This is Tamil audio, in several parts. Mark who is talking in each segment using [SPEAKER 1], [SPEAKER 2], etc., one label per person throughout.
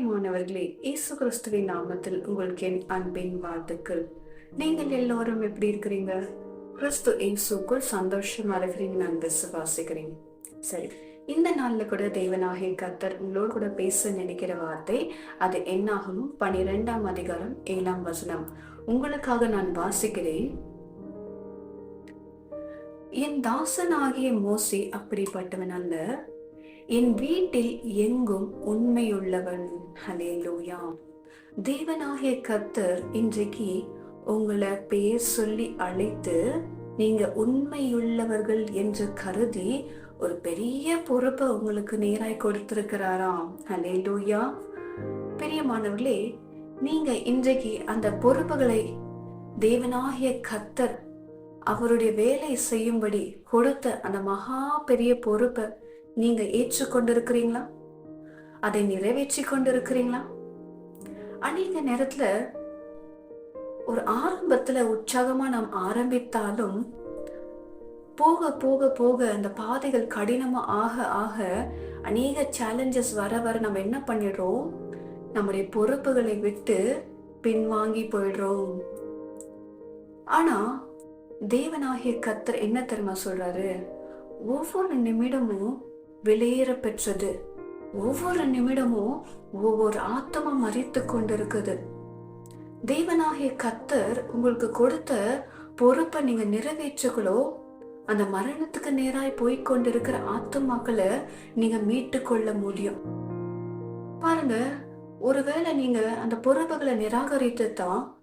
[SPEAKER 1] பிரியமானவர்களே இயேசு கிறிஸ்துவின் நாமத்தில் உங்களுக்கு என் அன்பின் வாழ்த்துக்கள். நீங்கள் எல்லோரும் எப்படி இருக்கிறீங்க? கிறிஸ்து இயேசுக்குள் சந்தோஷமா இருக்கிறீங்க நான் விசுவாசிக்கிறேன். சரி இந்த நாள்ல கூட தேவனாகிய கத்தர் உங்களோடு கூட பேச நினைக்கிற வார்த்தை அது என்னாகும்? பனிரெண்டாம் அதிகாரம் ஏழாம் வசனம். உங்களுக்காக நான் வாசிக்கிறேன். என் தாசனாகிய மோசி அப்படிப்பட்டவன் அல்ல. என் வீட்டில் எங்கும் உண்மையுள்ளவன். ஹலேலூயா தேவனாகிய கத்தர் இன்றைக்கு உங்களை பெயர் சொல்லி அழைத்து நீங்க உண்மையுள்ளவர்கள் என்று கருதி ஒரு பெரிய பொறுப்பை உங்களுக்கு நேராய் கொடுத்திருக்கிறாராம். ஹலேலூயா பிரியமானவர்களே நீங்க இன்றைக்கு அந்த பொறுப்புகளை தேவனாகிய கத்தர் அவருடைய வேலை செய்யும்படி கொடுத்த அந்த மகா பெரிய பொறுப்பை நீங்க ஏற்றுக்கொண்டிருக்கிறீங்களா? அதை நிறைவேற்றி கொண்டிருக்கிறீங்களா அநேக நேரத்துல ஒரு ஆரம்பத்துல உற்சாகமா நாம் ஆரம்பித்தாலும் போக போக போக அந்த பாதைகள் கடினமா ஆக ஆக அநேக சேலஞ்சஸ் வர வர நம்ம என்ன பண்ணிடுறோம்? நம்முடைய பொறுப்புகளை விட்டு பின்வாங்கி போயிடுறோம். ஆனா தேவனாகிய கத்தர் என்ன தெரியுமா சொல்றாரு? ஒவ்வொரு நிமிடமும் வெளியேற பெற்றது ஒவ்வொரு நிமிடமும் ஒவ்வொரு ஆத்மா மறித்து கொண்டிருக்குது. தேவனாகிய கத்தர் உங்களுக்கு கொடுத்த பொறுப்பை நீங்க நிறைவேற்றுகளோ அந்த மரணத்துக்கு நேராய் போய்கொண்டிருக்கிற ஆத்மாக்களை நீங்க மீட்டு கொள்ள முடியும். பாருங்க ஒருவேளை நீங்க அந்த பொறுப்புகளை நிராகரித்து தான்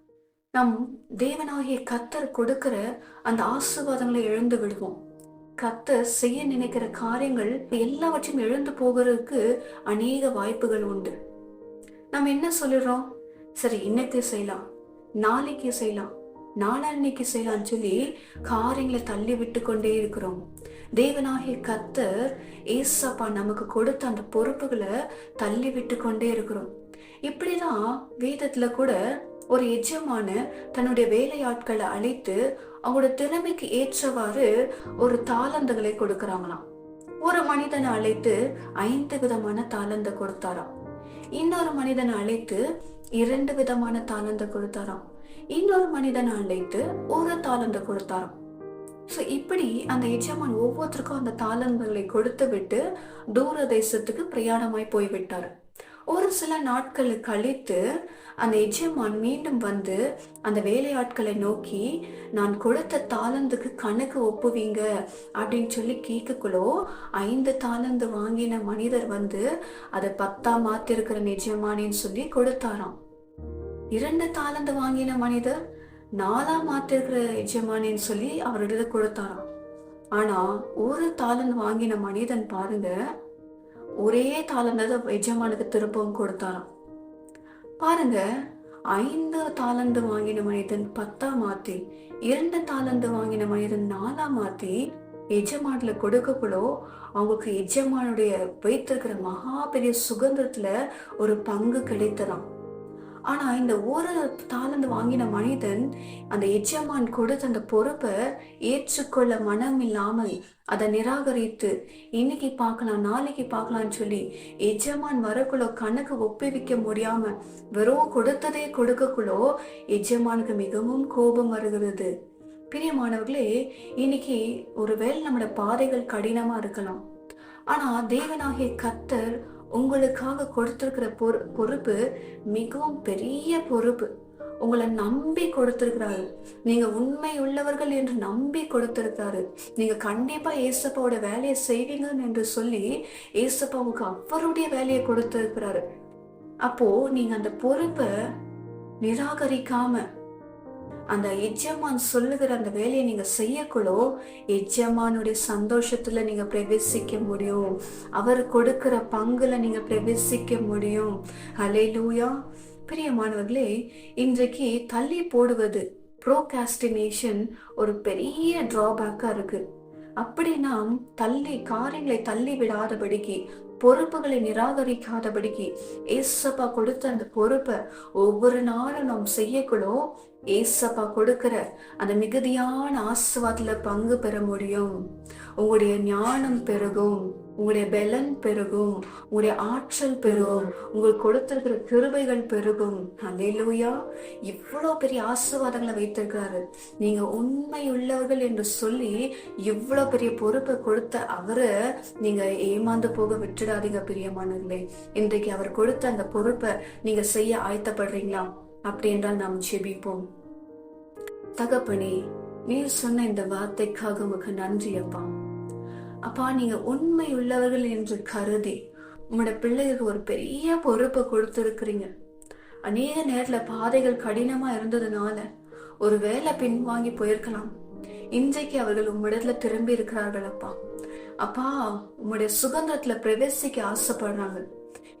[SPEAKER 1] நம் தேவனாகிய கத்தர் கொடுக்கிற அந்த ஆசிர்வாதங்களை இழந்து விடுவோம். கத்த செய்ய நினைக்கிற காரியங்கள் எல்லாவற்றையும் எழுந்து போகிறதுக்கு அநேக வாய்ப்புகள் உண்டு. நம்ம என்ன சொல்லிடுறோம் சரி இன்னைக்கு செய்யலாம். நாளைக்கு செய்யலாம். நாளான்னைக்கு செய்யலாம்னு சொல்லி காரியங்களை தள்ளி விட்டு கொண்டே இருக்கிறோம். தேவனாகிய கத்தர் ஏசப்பா நமக்கு கொடுத்த அந்த பொறுப்புகளை தள்ளி விட்டு கொண்டே இருக்கிறோம். இப்படிதான் வேதத்துல கூட ஒரு எஜமான தன்னுடைய வேலையாட்களை அழைத்து அவங்களோட திறமைக்கு ஏற்றவாறு ஒரு தாளந்துகளை கொடுக்கறாங்களாம். ஒரு மனிதனை அழைத்து ஐந்து விதமான தாளந்த கொடுத்தாராம். இன்னொரு மனிதனை அழைத்து இரண்டு விதமான தாளந்த கொடுத்தாராம். இன்னொரு மனிதனை அழைத்து ஒரு தாளந்த கொடுத்தாராம். ஸோ இப்படி அந்த எஜமான் ஒவ்வொருத்தருக்கும் அந்த தாளங்களை கொடுத்து விட்டு தூர தேசத்துக்கு பிரயாணமாய் போய்விட்டார். ஒரு சில நாட்கள் கழித்து அந்த எஜமான் மீண்டும் வந்து அந்த வேலையாட்களை நோக்கி நான் கொடுத்த தாளந்துக்கு கணக்கு ஒப்புவீங்க அப்படின்னு சொல்லி கேட்கக்குள்ளோ ஐந்து தாளந்து வாங்கின மனிதர் வந்து அதை பத்தா மாத்திருக்கிற எஜமானின்னு சொல்லி கொடுத்தாராம். இரண்டு தாளந்து வாங்கின மனிதர் நாலா மாத்திருக்கிற எஜமானின்னு சொல்லி அவரிடத்த கொடுத்தாராம். ஆனா ஒரு தாளந்து வாங்கின மனிதன் பாருங்க ஒரே தாளந்ததை எஜமானுக்கு திருப்பவும் கொடுத்தாராம். பாருங்க ஐந்து தாளந்து வாங்கின மனிதன் பத்தாம் மாத்தி இரண்டு தாளந்து வாங்கின மனிதன் நாலாம் மாத்தி எஜமான்ல கொடுக்கக்குள்ளோ அவங்களுக்கு எஜமானுடைய வைத்திருக்கிற மகா பெரிய சுதந்திரத்துல ஒரு பங்கு கிடைத்ததாம். ஆனா இந்த ஒரு தாளந்து வாங்கின மனிதன் அந்த எஜமான் கொடுத்த அந்த பொறுப்பை ஏற்றுக்கொள்ள மனம் இல்லாமல் அதை நிராகரித்து இன்னைக்கு பார்க்கலாம் நாளைக்கு பார்க்கலாம்னு சொல்லி எஜமான் வரக்குள்ள கணக்கு ஒப்புவிக்க முடியாம வெறும் கொடுத்ததே கொடுக்கக்குள்ளோ எஜமானுக்கு மிகவும் கோபம் வருகிறது. பிரியமானவர்களே இன்னைக்கு ஒருவேளை நம்மளோட பாதைகள் கடினமா இருக்கலாம். ஆனா தேவனாகிய கத்தர் உங்களுக்காக கொடுத்திருக்கிற பொறு பொறுப்பு மிகவும் பெரிய பொறுப்பு. உங்களை நம்பி கொடுத்திருக்கிறாரு. நீங்க உண்மை உள்ளவர்கள் என்று நம்பி கொடுத்திருக்காரு நீங்க கண்டிப்பா ஏசப்பாவோட வேலையை செய்வீங்கன்னு என்று சொல்லி ஏசப்பா உங்களுக்கு அவருடைய வேலையை கொடுத்திருக்கிறாரு. அப்போ நீங்க அந்த பொறுப்பை நிராகரிக்காம அந்த எஜமான் சொல்லுகிற அந்த வேலையை நீங்க செய்யக்குள்ளோ எஜமானுடைய சந்தோஷத்துல நீங்க பிரவேசிக்க முடியும். அவர் கொடுக்கிற பங்குல நீங்க பிரவேசிக்க முடியும். அலை லூயா பிரியமானவர்களே இன்றைக்கு தள்ளி போடுவது ப்ரோகாஸ்டினேஷன் ஒரு பெரிய டிராபேக்காக இருக்கு. அப்படி நாம் தள்ளி காரியங்களை தள்ளி விடாதபடிக்கு பொறுப்புகளை நிராகரிக்காதபடிக்கு ஏசப்பா கொடுத்த அந்த பொறுப்பை ஒவ்வொரு நாளும் நாம் செய்யக்குள்ளோ ஏசப்பா கொடுக்கிற அந்த மிகுதியான ஆசுவாதத்துல பங்கு பெற முடியும். உங்களுடைய ஞானம் பெருகும். உங்களுடைய பெலன் பெருகும் உங்களுடைய ஆற்றல் பெருகும் உங்களுக்கு கொடுத்திருக்கிற கிருபைகள் பெருகும். அல்லேலூயா இவ்வளோ பெரிய ஆசீர்வாதங்களை வைத்திருக்கிறாரு. நீங்க உண்மை உள்ளவர்கள் என்று சொல்லி இவ்வளோ பெரிய பொறுப்பை கொடுத்த அவரை நீங்க ஏமாந்து போக விட்டுடாதீங்க பிரியமானங்களே இன்றைக்கு அவர் கொடுத்த அந்த பொறுப்பை நீங்க செய்ய ஆயத்தப்படுறீங்களா? அப்படி என்றால் நாம் செபிப்போம் தகப்பனே நீ சொன்ன இந்த வார்த்தைக்காக உமக்கு நன்றி அப்பா. அப்பா நீங்க உண்மை உள்ளவர்கள் என்று கருதி உங்களோட பிள்ளைகளுக்கு ஒரு பெரிய பொறுப்பை கொடுத்துருக்குறீங்க. அநேக நேரத்துல பாதைகள் கடினமா இருந்ததுனால ஒரு வேலை பின்வாங்கி போயிருக்கலாம். இன்றைக்கு அவர்கள் உம்மிடத்துல திரும்பி இருக்கிறார்கள் அப்பா. அப்பா உம்முடைய சுதந்திரத்துல பிரவேசிக்க ஆசைப்படுறாங்க.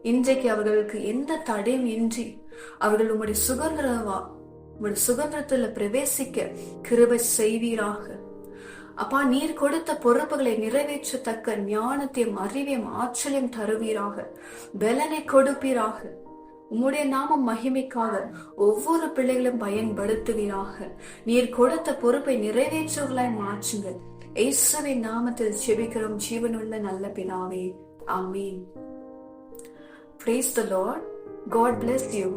[SPEAKER 1] இன்றைக்கு அவர்களுக்கு எந்த தடையும் இன்றி அவர்கள் உம்முடைய சுதந்திரவா உம்முடைய சுதந்திரத்துல பிரவேசிக்க கிருபை செய்வீராக. அப்பா நீர் கொடுத்த பொறுப்புகளை நிறைவேற்றத்தக்க ஞானத்தையும் அறிவையும் ஆற்றலையும் தருவீராக. பலனை கொடுப்பீராக. உம்முடைய நாமம் மகிமைக்காக ஒவ்வொரு பிள்ளைகளும் பயன்படுத்துவீராக. நீர் கொடுத்த பொறுப்பை நிறைவேற்றுவர்களாய் மாற்றுங்கள். இயேசுவின் நாமத்தில் செபிக்கிறோம் ஜீவனுள்ள நல்ல பினாவே ஆமீன். Praise the Lord. God bless you.